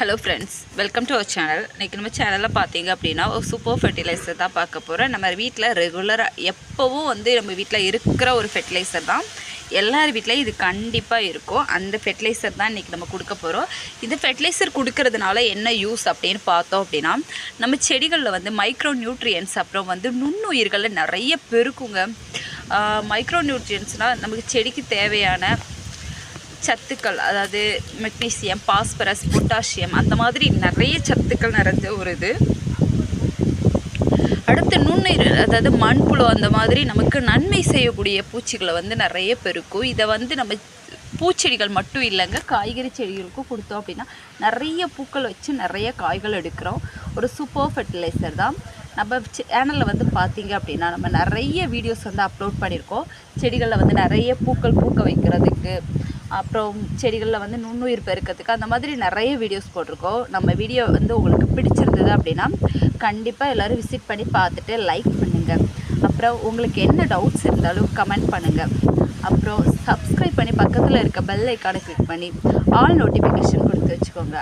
Hello friends welcome to our channel இன்றைக்கி நம்ம சேனலில் பார்த்தீங்க அப்படின்னா ஒரு சூப்பர் ஃபெர்டிலைசர் தான் பார்க்க போகிறோம் நம்ம வீட்டில் ரெகுலராக எப்போவும் வந்து நம்ம வீட்டில் இருக்கிற ஒரு ஃபெர்டிலைசர் தான். எல்லார் வீட்லேயும் இது கண்டிப்பாக இருக்கும். அந்த ஃபெர்டிலைசர் தான் இன்றைக்கி நம்ம கொடுக்க போகிறோம் இந்த ஃபெர்டிலைசர் கொடுக்கறதுனால என்ன யூஸ் அப்படின்னு பார்த்தோம் அப்படின்னா நம்ம செடிகளில் வந்து மைக்ரோ நியூட்ரியன்ஸ் அப்புறம் வந்து நுண்ணுயிர்களில் நிறைய பெருக்குங்க. மைக்ரோ நியூட்ரியன்ஸ்னால் நமக்கு செடிக்கு தேவையான சத்துக்கள் அதாவது மெக்னீசியம் பாஸ்பரஸ் பொட்டாசியம் அந்த மாதிரி நிறைய சத்துக்கள் நிறைஞ்ச ஒரு இது. அடுத்து நுண்ணுயிர் அதாவது மண்புழு அந்த மாதிரி நமக்கு நன்மை செய்யக்கூடிய பூச்சிகளை வந்து நிறைய பெருக்கும் இதை வந்து நம்ம பூச்செடிகள் மட்டும் இல்லைங்க காய்கறி செடிகளுக்கும் கொடுத்தோம் அப்படின்னா நிறைய பூக்கள் வச்சு நிறைய காய்கள் எடுக்கிறோம். ஒரு சூப்பர் ஃபெர்டிலைசர் தான். நம்ம சேனலில் வந்து பார்த்தீங்க அப்படின்னா நம்ம நிறைய வீடியோஸ் வந்து அப்லோட் பண்ணியிருக்கோம். செடிகளில் வந்து நிறைய பூக்கள் பூக்க வைக்கிறதுக்கு அப்புறம் செடிகளில் வந்து நுண்ணுயிர் பெருக்கிறதுக்கு அந்த மாதிரி நிறைய வீடியோஸ் போட்டிருக்கோம். நம்ம வீடியோ வந்து உங்களுக்கு பிடிச்சிருந்தது அப்படின்னா கண்டிப்பாக எல்லோரும் விசிட் பண்ணி பார்த்துட்டு லைக் பண்ணுங்கள் அப்புறம் உங்களுக்கு என்ன டவுட்ஸ் இருந்தாலும் கமெண்ட் பண்ணுங்கள் அப்புறம் சப்ஸ்கிரைப் பண்ணி பக்கத்தில் இருக்க பெல் ஐக்கானை கிளிக் பண்ணி ஆல் நோட்டிஃபிகேஷன் கொடுத்து வச்சுக்கோங்க.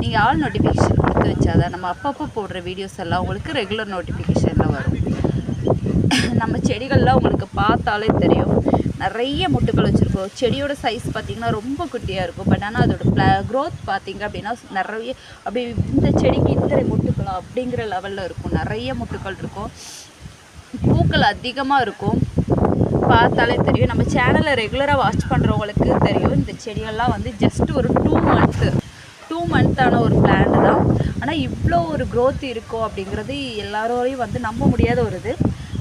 நீங்கள் ஆல் நோட்டிஃபிகேஷன் கொடுத்து வச்சாதான் நம்ம அப்பப்போ போடுற வீடியோஸ் எல்லாம் உங்களுக்கு ரெகுலர் நோட்டிஃபிகேஷனில் வரும். நம்ம செடிகள்லாம் உங்களுக்கு பார்த்தாலே தெரியும். நிறைய முட்டுக்கள் வச்சுருக்கோம். செடியோட சைஸ் பார்த்திங்கன்னா ரொம்ப குட்டியாக இருக்கும். பட் ஆனால் அதோட ப்ள க்ரோத் பார்த்திங்க அப்படின்னா நிறைய அப்படி இந்த செடிக்கு இத்தனை முட்டுக்களா அப்படிங்கிற லெவலில் இருக்கும். நிறைய முட்டுக்கள் இருக்கும். பூக்கள் அதிகமாக இருக்கும். பார்த்தாலே தெரியும். நம்ம சேனலை ரெகுலராக வாட்ச் பண்ணுறவங்களுக்கு தெரியும். இந்த செடியெல்லாம் வந்து ஜஸ்ட் ஒரு டூ மந்த்து டூ மந்த்தான ஒரு பிளான் தான். ஆனால் இவ்வளோ ஒரு க்ரோத் இருக்கும் அப்படிங்கிறது எல்லாரோடையும் வந்து நம்ப முடியாத ஒரு இது.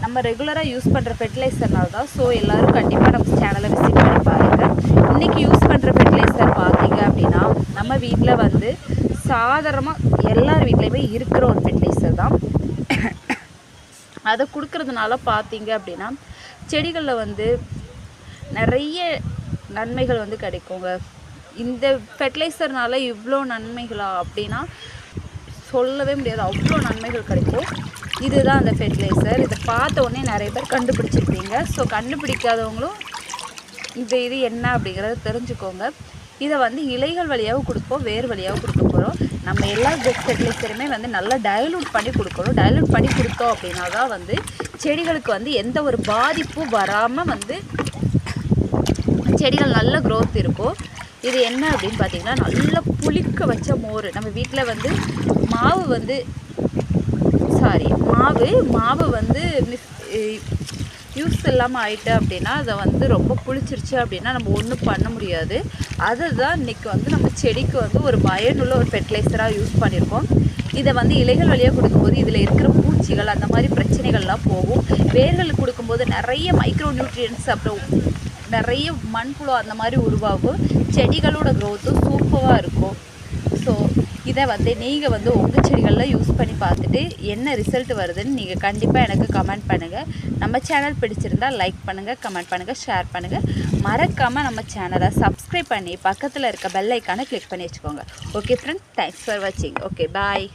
நம்ம ரெகுலராக யூஸ் பண்ணுற ஃபெர்டிலைசர்னால தான். ஸோ எல்லோரும் கண்டிப்பாக நம்ம சேனலை விசிட் பண்ணி பாருங்கள் இன்றைக்கி யூஸ் பண்ணுற ஃபெர்டிலைசர் பார்த்தீங்க அப்படின்னா நம்ம வீட்டில் வந்து சாதாரணமாக எல்லார் வீட்லேயுமே இருக்கிற ஒரு ஃபெர்டிலைசர் தான். அதை கொடுக்கறதுனால பார்த்தீங்க அப்படின்னா செடிகளில் வந்து நிறைய நன்மைகள் வந்து கிடைக்குங்க. இந்த ஃபெர்டிலைசர்னால இவ்வளோ நன்மைகளா அப்படின்னா சொல்லவே முடியாது. அவ்வளோ நன்மைகள் கிடைக்கும். இதுதான் அந்த ஃபெர்டிலைசர் இதை பார்த்த உடனே நிறைய பேர் கண்டுபிடிச்சிருப்பீங்க. ஸோ கண்டுபிடிக்காதவங்களும் இந்த இது என்ன அப்படிங்கிறத தெரிஞ்சுக்கோங்க. இதை வந்து இலைகள் வழியாகவும் கொடுப்போம் வேர் வழியாகவும் கொடுக்க போகிறோம் நம்ம எல்லா பெஸ்ட் ஃபெர்டிலைசருமே வந்து நல்லா டைலூட் பண்ணி கொடுக்கணும். டைலூட் பண்ணி கொடுத்தோம் அப்படின்னா தான் வந்து செடிகளுக்கு வந்து எந்த ஒரு பாதிப்பும் வராமல் வந்து செடிகள் நல்ல க்ரோத் இருக்கும். இது என்ன அப்படின்னு பார்த்தீங்கன்னா நல்லா புளிக்க வச்ச மோர். நம்ம வீட்டில் வந்து மாவு வந்து சாரி மாவு மாவு வந்து மிஸ் யூஸ் இல்லாமல் ஆயிட்டு அப்படின்னா அதை வந்து ரொம்ப புளிச்சிருச்சு அப்படின்னா நம்ம ஒன்றும் பண்ண முடியாது. அதை தான் இன்றைக்கி வந்து நம்ம செடிக்கு வந்து ஒரு பயனுள்ள ஒரு ஃபெர்டிலைசராக யூஸ் பண்ணியிருக்கோம் இதை வந்து இலைகள் வழியாக கொடுக்கும்போது இதில் இருக்கிற பூச்சிகள் அந்த மாதிரி பிரச்சனைகள்லாம் போகும். வேர்களுக்கு கொடுக்கும்போது நிறைய மைக்ரோ நியூட்ரியன்ஸ் அப்புறம் நிறைய மண்புழு அந்த மாதிரி உருவாகும். செடிகளோட க்ரோத்தும் சூப்பராக இதை வந்து நீங்கள் வந்து உங்கள் செடிகளில் யூஸ் பண்ணி பார்த்துட்டு என்ன ரிசல்ட் வருதுன்னு நீங்கள் கண்டிப்பாக எனக்கு கமெண்ட் பண்ணுங்கள் நம்ம சேனல் பிடிச்சிருந்தால் லைக் பண்ணுங்கள் கமெண்ட் பண்ணுங்கள் ஷேர் பண்ணுங்கள் மறக்காமல் நம்ம சேனலை சப்ஸ்கிரைப் பண்ணி பக்கத்தில் இருக்க பெல் ஐக்கானை கிளிக் பண்ணி வச்சுக்கோங்க. ஓகே ஃப்ரெண்ட்ஸ் தேங்க்ஸ் ஃபார் வாட்சிங் ஓகே பாய்